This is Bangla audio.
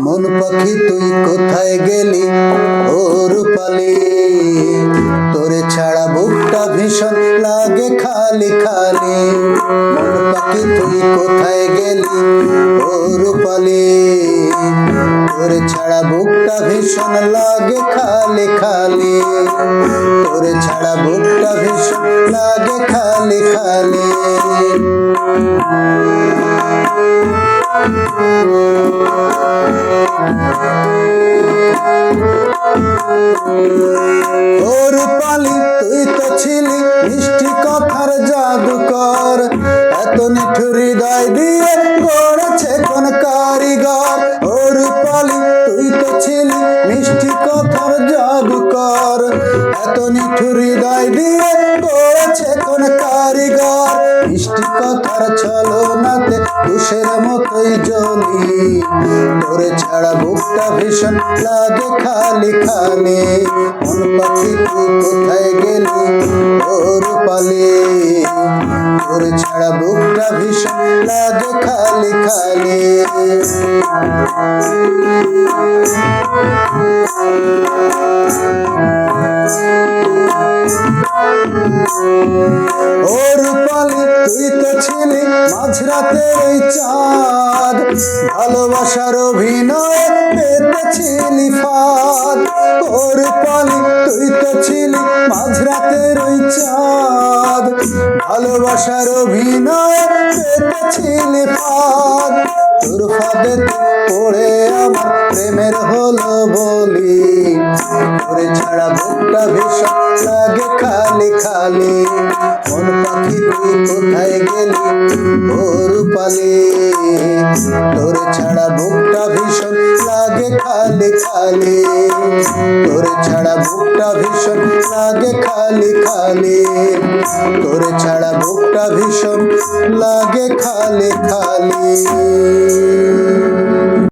মন পাখি, তুই কোথায় গেলি? ও রূপালি তোরে ছাড়া বুকটা ভীষণ লাগে খালি খালি। মন পাখি, তুই কোথায় গেলি? ও রূপালি তোরে ছাড়া বুকটা ভীষণ লাগে খালি খালি। তোরে ছাড়া বুকটা ভীষণ লাগে খালি খালি। ও রূপালি তুই তো ছিলি মিষ্টি কথার জাদুকর। এত নিঠুর হৃদয় দিয়ে গড়েছে কোন কারিগর। ও রূপালি তুই তো ছিলি মিষ্টি কথার জাদুকর। এত নিঠুর হৃদয় দিয়ে গড়েছে কোন কারিগর। মিষ্টি কথার ছলনাতে তুষের মতোই ছাড়া ভীষণ লাগে খালি খালি। মন পাখি তুই কোথায় গেলি? ও রূপালি, তোরে ছাড়া বুকটা ভীষণ লাগে খালি খালি। ও রূপালি মাঝরাতের ওই চাঁদ। ভালোবাসার অভিনয় পেতেছিলি ফাঁদ। ও পালি তুই তো ছিলি মাঝরাতের ওই চাঁদ। ভালোবাসার অভিনয় পেতেছিলি প্রেমের হলো বলি তোরে ছাড়া বুকটা ভীষণ লাগে খালি খালি। মন পাখি তুই কোথায় গেলি ও রূপালি? তোরে ছাড়া বুকটা ভীষণ লাগে খালি খালি। তোরে ছাড়া বুকটা ভীষণ লাগে খালি খালি। তোরে ছাড়া বুকটা ভীষণ লাগে খালি খালি।